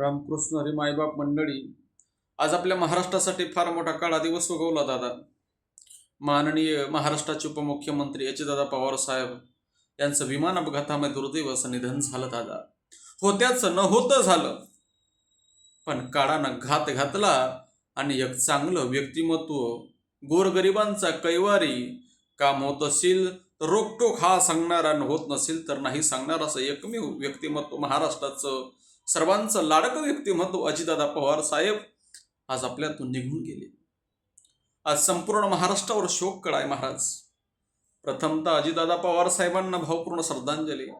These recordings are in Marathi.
रामकृष्ण हरी मायबाप मंडळी आज आपल्या महाराष्ट्रासाठी फार मोठा काळा दिवस उगवला दादा. माननीय महाराष्ट्राचे उपमुख्यमंत्री दादा पवार साहेब यांचं विमान अपघातामध्ये दुर्दैव असं निधन झालं दादा. होत्याचं न होतं झालं. पण काळानं घात घातला आणि एक चांगलं व्यक्तिमत्व गोरगरिबांचा कैवारी काम होत असेल तर रोकटोक हा सांगणारा आणि होत नसेल तर नाही सांगणार असं एकमेव व्यक्तिमत्व महाराष्ट्राचं सर्वांचं लाडकं व्यक्तिमत्व अजितदादा पवार साहेब आज आपल्यातून निघून गेले. आज संपूर्ण महाराष्ट्रावर शोक कळाय महाराज. प्रथमतः अजितदादा पवार साहेबांना भावपूर्ण श्रद्धांजली.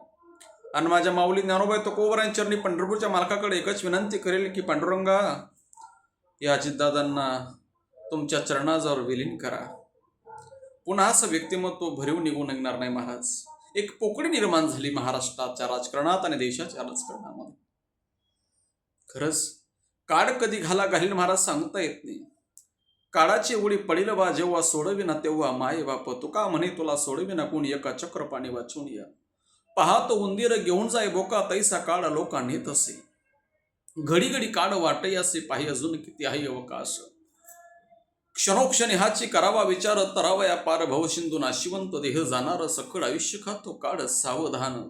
आणि माझ्या माऊली ज्ञानोबाई तुकोबर यांच्यानी पंढरपूरच्या मालकाकडे एकच विनंती करेल की पांडुरंगा या अजितदादांना तुमच्या चरणाजवळ विलीन करा. पुन्हा असं व्यक्तिमत्व भरीव निघून निघणार नाही महाराज. एक पोकळी निर्माण झाली महाराष्ट्राच्या राजकारणात आणि देशाच्या राजकारणामध्ये. खरंच काळ कधी घाला घालील महाराज सांगता येत नाही. काळाची एवढी पडील बा जेव्हा सोडविना तेव्हा माये बाप तुका म्हणे तुला सोडविना कोण? एका चक्र पाणी वाचून या. पाहतो उंदीर घेऊन जाय बोका तैसा काळ लोका नेत असे घडी घडी काळ वाटई असे पाहि अजून किती आहे अवकाश. क्षणोक्षणी हाची करावा विचार तरावया पार भवसिंधू नाशिवंत देह जाणार सकळ आयुष्य खातो काळ सावधान.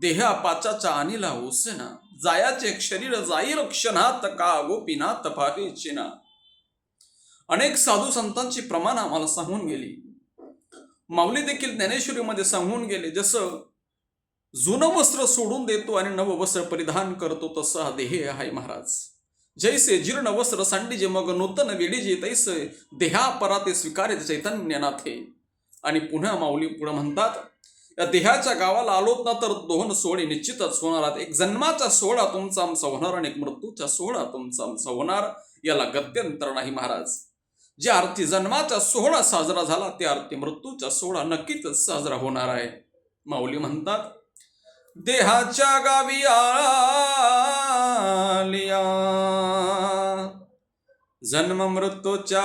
देहा पाचाचा अनिला ओसेना. जायाचे शरीर जाईल क्षणात का तपावे चेना. अनेक साधू संतांची प्रमाण आम्हाला सांगून गेली. माऊली देखील ज्ञानेश्वरीमध्ये सांगून गेले जसं जुनं वस्त्र सोडून देतो आणि नव वस्त्र परिधान करतो तसं हा देह आहे महाराज. जैसे जीर्ण वस्त्र सांडीजे मग नूतन वेडीजे तैसे देहा पराते स्वीकारे चैतन्यनाथे. आणि पुन्हा माऊली पुढे म्हणतात या देहाच्या गावाला आलोत ना तर दोन सोहळे निश्चितच होणार एक जन्माचा सोहळा तुमचा आमचा होणार आणि एक मृत्यूचा सोहळा तुमचा आमचा होणार याला गत्यंतर नाही महाराज. ज्या अर्थी जन्माचा सोहळा साजरा झाला त्या अर्थी मृत्यूचा सोहळा नक्कीच साजरा होणार आहे. माऊली म्हणतात देहाच्या गावी आलिया जन्म मृत्यूच्या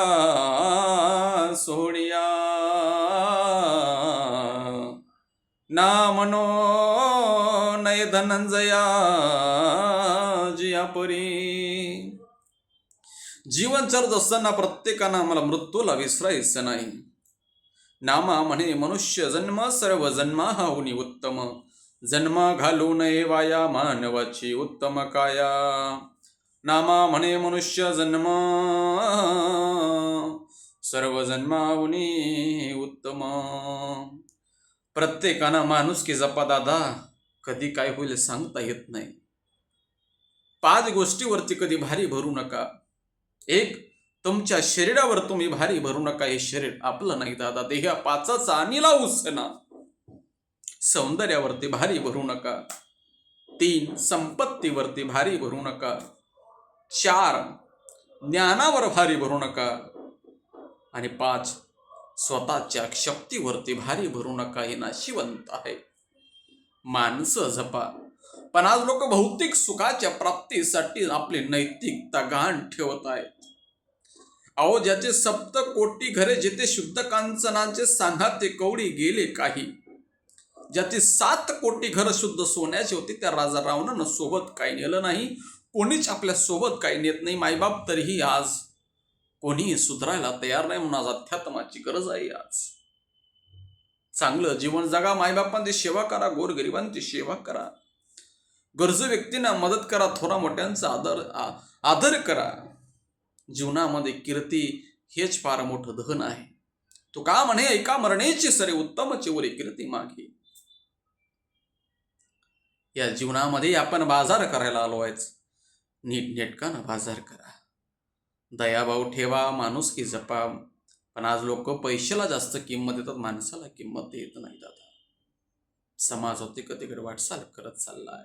सोहळिया नामनो नय धनंजया जिया परी जीवन चरत असताना प्रत्येकानं आम्हाला मृत्यूला विसरायचं नाही. नामा म्हणे मनुष्य जन्म सर्व जन्मा हाऊनी उत्तम. जन्मा घालू नये वाया मानवाची उत्तम काया. नामा म्हणे मनुष्य जन्म सर्व जन्माहुनी उत्तम. प्रत्येकानं माणूस की जपा दादा. कधी काय होईल सांगता येत नाही. पाच गोष्टीवरती कधी भारी भरू नका. एक तुमच्या शरीरावर तुम्ही भारी भरू नका. हे शरीर आपलं नाही दादा. देह्या पाचाचा अनिला उसना. सौंदर्यावरती भारी भरू नका. तीन संपत्तीवरती भारी भरू नका. चार ज्ञानावर भारी भरू नका. आणि पाच स्वतःच्या शक्तीवरती भारी भरू नका हे नाशिवंत आहे. माणसं जपा. पण आज लोक भौतिक सुखाच्या प्राप्तीसाठी आपली नैतिकता गहाण ठेवत आहेत. अहो ज्याचे सप्त कोटी घरे जिथे शुद्ध कांचनाचे सांगा ते कवडी गेले काही. ज्याची सात कोटी घर शुद्ध सोन्याची होती त्या राजा रावणानं सोबत काही नेलं नाही. कोणीच आपल्यासोबत काही नेत नाही. मायबाप तरीही आज कोणीही सुधारायला तयार नाही म्हणून आज अध्यात्माची गरज आहे आज. चांगलं जीवन जगा मायबापांची सेवा करा गोरगरिबांची सेवा करा. गरजू व्यक्तींना मदत करा थोरा मोठ्यांचा आदर आ- आदर करा. जीवनामध्ये कीर्ती हेच फार मोठं धन आहे. तो का म्हणे एका मरणेची सरे उत्तम चिवरी कीर्ती मागे. या जीवनामध्ये आपण बाजार करायला आलो आहेच नीट नेटकानं बाजार करा. दयाभाव ठेवा माणूस की जपा. पण आज लोक पैशाला जास्त किंमत देतात माणसाला किंमत देत नाही आता. समाज होते कधीकडे वाटचाल करत चाललाय.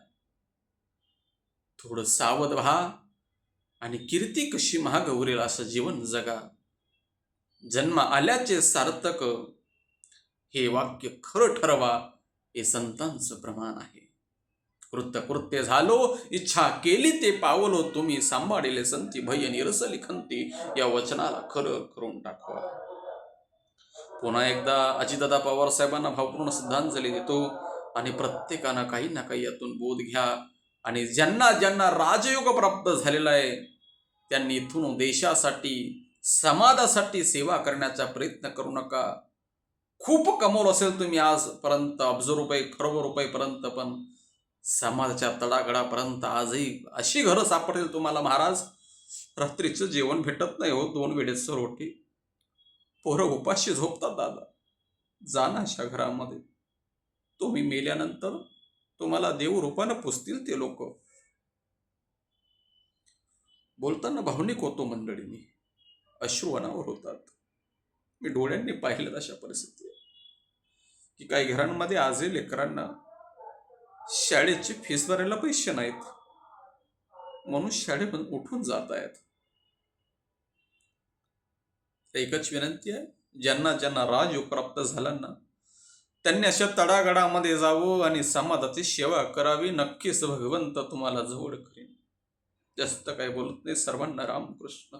थोडं सावध व्हा आणि कीर्ती कशी महागौरील असं जीवन जगा. जन्म आल्याचे सार्थक. हे वाक्य खरं ठरवा हे संतांचं प्रमाण आहे. कृत्य कृत्य झालो इच्छा केली ते पावलो तुम्ही सांभाळले संती भय निरस खंती या वचनाला खरं करून टाकवा. पुन्हा एकदा अजितदादा पवार साहेबांना भावपूर्ण श्रद्धांजली देतो आणि प्रत्येकानं काही ना काही यातून बोध घ्या. आणि ज्यांना ज्यांना राजयोग प्राप्त झालेला आहे त्यांनी इथून देशासाठी समाजासाठी सेवा करण्याचा प्रयत्न करू नका. खूप कमवलं असेल तुम्ही आजपर्यंत अब्ज रुपये खरब रुपयेपर्यंत पण. समाजाच्या तडागडापर्यंत आजही अशी घरं सापडतील तुम्हाला महाराज? रात्रीचं जेवण भेटत नाही हो दोन वेळेचं रोटी. पोरं उपाशी झोपतात दादा. जा ना अशा घरामध्ये. तुम्ही मेल्यानंतर तुम्हाला देव रूपानं पुसतील ते लोक. बोलताना भावनिक होतो मंडळी मी. अश्रू अनावर होतात. मी डोळ्यांनी पाहिलं अशा परिस्थिती. की काही घरांमध्ये आजही लेकरांना शाळेची फीस भरायला पैसे नाहीत. म्हणून शाळेतून उठून जात आहेत. एकच विनंती आहे ज्यांना ज्यांना राजयोग प्राप्त झाला ना त्यांनी अशा तडागडामध्ये जावं आणि समाजाची सेवा करावी नक्कीच भगवंत तुम्हाला जवळ करेन. जास्त काही बोलत नाही सर्वांना रामकृष्ण